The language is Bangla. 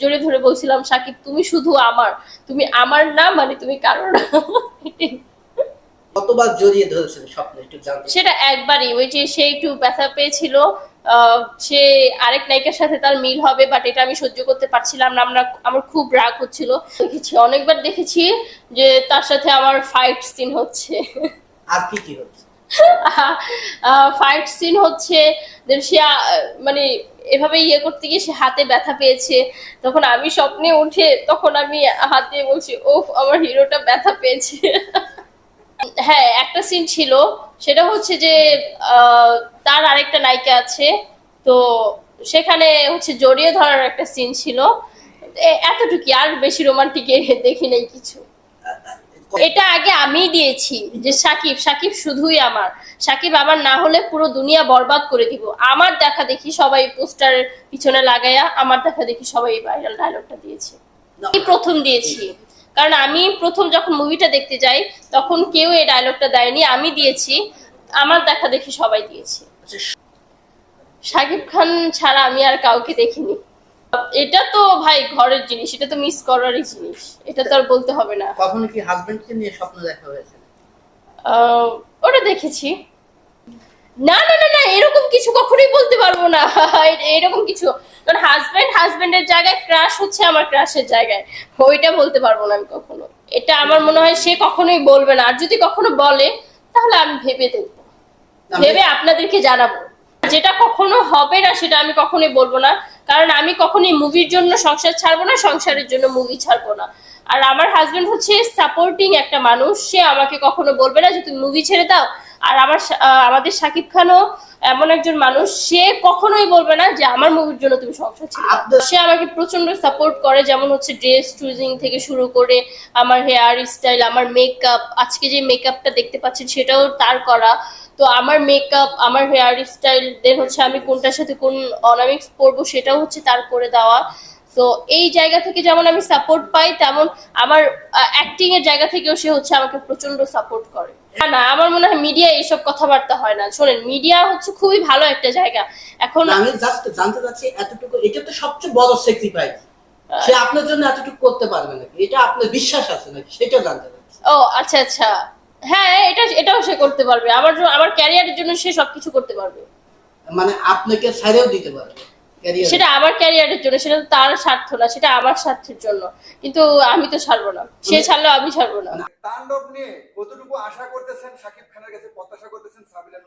জড়িয়ে ধরে বলছিলাম সাকিব তুমি শুধু আমার তুমি আমার না মানে তুমি কারও না। কতবার জড়িয়ে ধরেছেন স্বপ্ন একটু জানতে সেটা একবারই ওই যে সে একটু ব্যথা পেয়েছিল সে আরেক নায়িকার সাথে তার মিল হবে বাট এটা আমি সহ্য করতে পারছিলাম না আমরা আমার খুব রাগ হচ্ছিল। দেখেছি অনেকবার দেখেছি যে তার সাথে আমার ফাইট সিন হচ্ছে। আর কি কি হচ্ছে? ফাইট সিন হচ্ছে দেন সে মানে এভাবে ইয়ে করতে গিয়ে সে হাতে ব্যথা পেয়েছে। তখন আমি স্বপ্নে উঠে তখন আমি হাত দিয়ে বলছি, ওফ, আমার হিরোটা ব্যথা পেয়েছে। হ্যাঁ একটা সিন ছিল, সেটা হচ্ছে যে তার আরেকটা নায়িকা আছে। তো সেখানে হচ্ছে জড়িয়ে ধরার একটা সিন ছিল। এতটুকু আর বেশি রোমান্টিক দেখি নাই কিছু। এটা আগে আমি দিয়েছি যে সাকিব সাকিব শুধুই আমার। সাকিব আমার না হলে পুরো দুনিয়া বরবাদ করে দিব। আমার দেখা দেখি সবাই পোস্টার পিছনে লাগাইয়া আমার দেখা দেখি সবাই ভাইরাল ডায়লগটা দিয়েছে। আমি প্রথম দিয়েছি। কারণ আমি প্রথম যখন মুভিটা দেখতে যাই তখন কেউ এই ডায়লগটা দেয়নি আমি দিয়েছি। আমার দেখা দেখি সবাই দিয়েছে। সাকিব খান ছাড়া আমি আর কাউকে দেখিনি। এটা তো ভাই ঘরের জিনিস এটা তো মিস করারই জিনিস। এটা তো আর বলতে হবে না। কখনো কি হাজবেন্ডকে নিয়ে স্বপ্ন দেখা হয়েছে? ওটা দেখেছি। না না না না এরকম কিছু কখনোই বলতে পারব না। এরকম কিছু। কারণ হাজবেন্ড হাজবেন্ডের জায়গায় ক্রাশ হচ্ছে আমার ক্রাশের জায়গায়। ওইটা বলতে পারব না আমি কখনো। এটা আমার মনে হয় সে কখনোই বলবে না। আর যদি কখনো বলে তাহলে আমি ভেবে দেখব। ভেবে আপনাদেরকে জানাব। যেটা কখনো হবে না সেটা আমি কখনোই বলব না। কারণ আমি কখনোই মুভির জন্য সংসার ছাড়বো না, সংসারের জন্য মুভি ছাড়বো না। আর আমার হাজবেন্ড হচ্ছে সাপোর্টিং একটা মানুষ, সে আমাকে কখনো বলবে না যে, তুমি মুভি ছেড়ে দাও। আর আমার আমাদের শাকিব খানও এমন একজন মানুষ সে কখনোই বলবে না যে আমার মুভির জন্য তুমি সংসার ছিল সে আমাকে প্রচণ্ড সাপোর্ট করে যেমন হচ্ছে ড্রেস চুজিং থেকে শুরু করে আমার হেয়ার স্টাইল আমার মেকআপ আজকে যে মেকআপটা দেখতে পাচ্ছেন সেটাও তার করা। তো আমার মেকআপ আমার হেয়ার স্টাইল দেন হচ্ছে আমি কোনটার সাথে কোন অনামিক্স পরবো সেটাও হচ্ছে তার করে দেওয়া। তো এই জায়গা থেকে যেমন আমি সাপোর্ট পাই তেমন আমার অ্যাক্টিং এর জায়গা থেকেও সে হচ্ছে আমাকে প্রচণ্ড সাপোর্ট করে। না না আমার মনে হয় মিডিয়া এইসব কথাবার্তা হয় না। শোনেন মিডিয়া হচ্ছে খুবই ভালো একটা জায়গা। এখন আমি জাস্ট জানতে চাচ্ছি এতটুকু এটা তো সবচেয়ে বড় স্যাক্রিফাইস সে আপনার জন্য এতটুকু করতে পারবে নাকি? এটা আপনার বিশ্বাস আছে নাকি? সেটা জানতে চাচ্ছি। ও আচ্ছা আচ্ছা। হ্যাঁ এটা এটাও সে করতে পারবে। আমার আমার ক্যারিয়ারের জন্য সে সবকিছু করতে পারবে। মানে আপনাকে ছাড়েও দিতে পারবে। সেটা আমার ক্যারিয়ারের জন্য সেটা তো তার স্বার্থ না সেটা আমার স্বার্থের জন্য। কিন্তু আমি তো ছাড়বো না। সে ছাড়লেও আমি ছাড়বো না। তাণ্ডব নিয়ে কতটুকু আশা করতেছেন? সাকিব খানের কাছে প্রত্যাশা করতেছেন সাবিলা